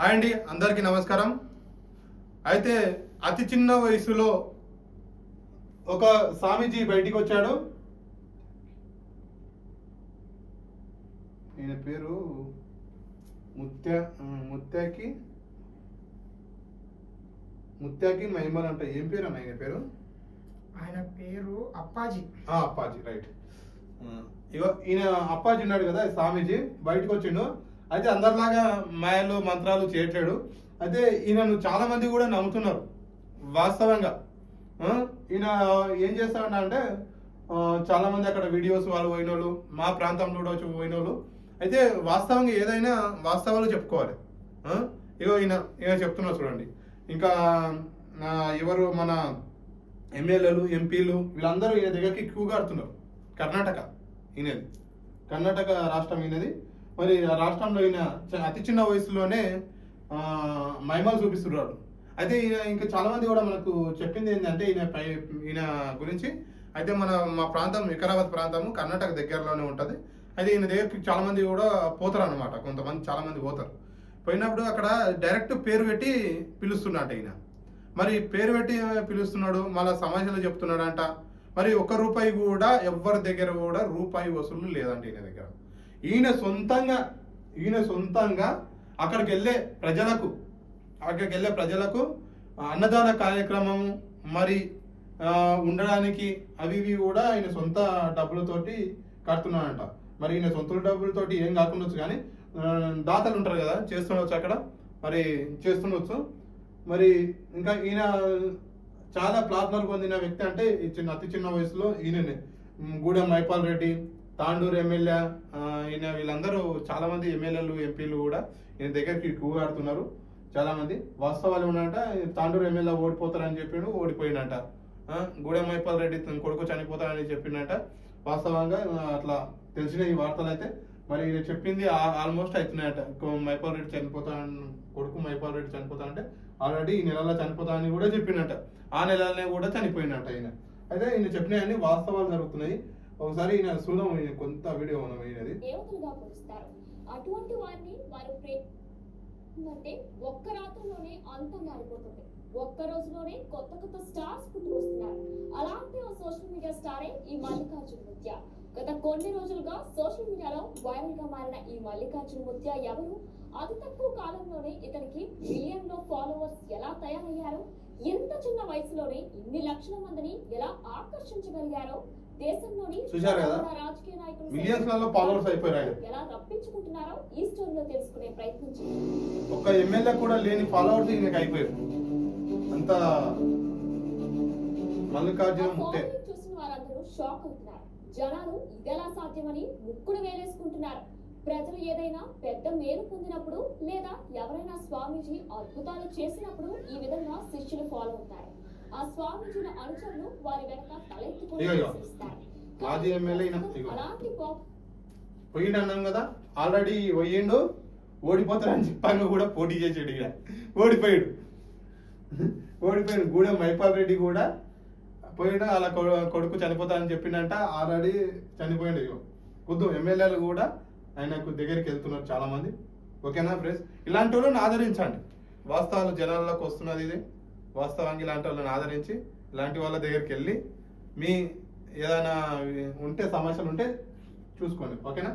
Hi అండి అందరికీ నమస్కారం. అయితే అతి చిన్న వయసులో ఒక స్వామీజీ బయటికి వచ్చాడు. ఈయన పేరు ముత్య ముత్యాకి ముత్యాకి మహిమల్ అంట. ఏం పేరు అన్న ఆయన పేరు? ఆయన పేరు అప్పాజీ. ఆ, అప్పాజీ రైట్. ఈయన అప్పాజీ ఉన్నాడు కదా స్వామీజీ బయటకు వచ్చిండు. అయితే అందరిలాగా మాయలు మంత్రాలు చేయట్లేడు. అయితే ఈయనను చాలా మంది కూడా నమ్ముతున్నారు. వాస్తవంగా. ఈయన ఏం చేస్తాడు అంటే చాలా మంది అక్కడ వీడియోస్ వాళ్ళు పోయిన వాళ్ళు మా ప్రాంతంలో కూడా వచ్చి పోయిన వాళ్ళు అయితే వాస్తవంగా ఏదైనా వాస్తవాలు చెప్పుకోవాలి. ఇగో ఈయన ఈయన చెప్తున్నారు చూడండి. ఇంకా ఎవరు మన ఎమ్మెల్యేలు ఎంపీలు వీళ్ళందరూ ఈయన దగ్గరికి క్యూ ఆడుతున్నారు కర్ణాటక ఈయనది. కర్ణాటక రాష్ట్రం ఈయనది. మరి ఆ రాష్ట్రంలో ఈయన అతి చిన్న వయసులోనే మహిమలు చూపిస్తున్నారు అయితే ఈయన ఇంకా చాలా మంది కూడా మనకు చెప్పింది ఏంటంటే ఈయన పై ఈయన గురించి. అయితే మన మా ప్రాంతం వికారాబాద్ ప్రాంతము కర్ణాటక దగ్గరలోనే ఉంటుంది. అయితే ఈయన దగ్గరికి చాలా మంది కూడా పోతారు అనమాట కొంతమంది చాలా మంది పోతారు. పోయినప్పుడు అక్కడ డైరెక్ట్ పేరు పెట్టి పిలుస్తున్నాడు ఈయన. మరి పేరు పెట్టి పిలుస్తున్నాడు మళ్ళీ సమాజంలో చెప్తున్నాడంట. మరి ఒక్క రూపాయి కూడా ఎవ్వరి దగ్గర కూడా రూపాయి వసూలు లేదంట ఈయన దగ్గర. ఈయన సొంతంగా ఈయన సొంతంగా అక్కడికి వెళ్ళే ప్రజలకు అక్కడికి వెళ్ళే ప్రజలకు అన్నదాన కార్యక్రమం మరి ఉండడానికి అవి ఇవి కూడా ఆయన సొంత డబ్బులతోటి కడుతున్నాడంట. మరి ఈయన సొంత డబ్బులతోటి ఏం కాకుండా కానీ దాతలు ఉంటారు కదా చేస్తుండొచ్చు అక్కడ మరి చేస్తుండొచ్చు. మరి ఇంకా ఈయన చాలా ప్లాస్మర్ పొందిన వ్యక్తి అంటే ఈ చిన్న అతి చిన్న వయసులో ఈయననే. గూడెం మైపాల్ రెడ్డి తాండూరు ఎమ్మెల్యే ఈయన వీళ్ళందరూ చాలామంది ఎమ్మెల్యేలు ఎంపీలు కూడా ఈయన దగ్గరికి క్యూ ఆడుతున్నారు వాస్తవాలు ఉన్నట తాండూరు ఎమ్మెల్యే ఓడిపోతారని చెప్పిండు ఓడిపోయినట ఆ, మైపాల్ రెడ్డి కొడుకు చనిపోతారని చెప్పిండట. వాస్తవంగా అట్లా తెలిసిన ఈ వార్తలు అయితే మరి ఈయన చెప్పింది ఆల్మోస్ట్ అవుతున్నాయట మైపాల్ రెడ్డి చనిపోతాను కొడుకు మైపాల్ రెడ్డి చనిపోతానంటే ఆల్రెడీ ఈ నెలలో చనిపోతానని కూడా చెప్పిండట. ఆ నెలలోనే కూడా చనిపోయినట ఈయన. అయితే ఈయన చెప్పినవన్నీ వాస్తవాలు జరుగుతున్నాయి. ఒకసారి ఈయన చూద్దాం ఈయన కొంత వీడియో మనం ఈయనది దేవతలుగా కొలుస్తారు. అటువంటి వారిని వారు అంటే ఒక్క రాత్రిలోనే అంతం మారిపోతుంది. ఒక్క రోజులోనే కొత్త కొత్త స్టార్స్ పుట్టుకొస్తున్నారు. అలాంటి ఓ సోషల్ మీడియా స్టారే ఈ మల్లికార్జున ముత్య. గత కొన్ని రోజులుగా సోషల్ మీడియాలో వైరల్గా మారిన ఈ మల్లికార్జున ముత్య ఎవరు? అతి తక్కువ కాలంలోనే ఇతనికి మిలియన్లో ఫాలోవర్స్ ఎలా తయారయ్యారు? ఎంత చిన్న వయసులోనే ఇన్ని లక్షల మందిని ఎలా ఆకర్షించగలిగారో దేశంలోని రాజకీయ నాయకులు. ఎలా రప్పించుకుంటున్నారో ఈ స్టోరీలో తెలుసుకునే ప్రయత్నం చేయండి. ఒక్క ఎమ్మెల్యే కూడా లేని ఫాలోవర్స్ ఈయనకి అయిపోయారు. అంత మల్లికార్జున చూసిన వారందరూ షాక్ అవుతున్నారు. జనాలు ఇదెలా సాధ్యమని ముక్కుడు వేలేసుకుంటున్నారు. ప్రజలు ఏదైనా పెద్ద మేలు పొందినప్పుడు లేదా ఎవరైనా స్వామీజీ అద్భుతాలు చేసినప్పుడు ఈ విధంగా శిష్యులు ఫాలో అవుతారు. ఆ స్వామీజీల అనుచరులు వారి వెనక తలెత్తుకుని. అలాంటి పోయిండు అన్నాం కదా ఆల్రెడీ పోయిండు ఓడిపోతాడని చెప్పాను కూడా పోటీ చేసాడు ఇక ఓడిపోయాడు. ఓడిపోయాడు. గూడెం మైపాల్ రెడ్డి కూడా పోయినా అలా కొడుకు చనిపోతానని చెప్పిండంట ఆల్రెడీ చనిపోయిండు ఇగో. కొద్దు ఎమ్మెల్యేలు కూడా ఆయనకు దగ్గరికి వెళ్తున్నారు చాలామంది. ఓకేనా ఫ్రెండ్స్? ఇలాంటి వాళ్ళని ఆదరించండి. వాస్తవాలు జనాల్లోకి వస్తున్నది ఇది. వాస్తవానికి ఇలాంటి వాళ్ళని ఆదరించి ఇలాంటి వాళ్ళ దగ్గరికి వెళ్ళి మీ ఏదైనా ఉంటే సమస్యలు ఉంటే చూసుకోండి. ఓకేనా?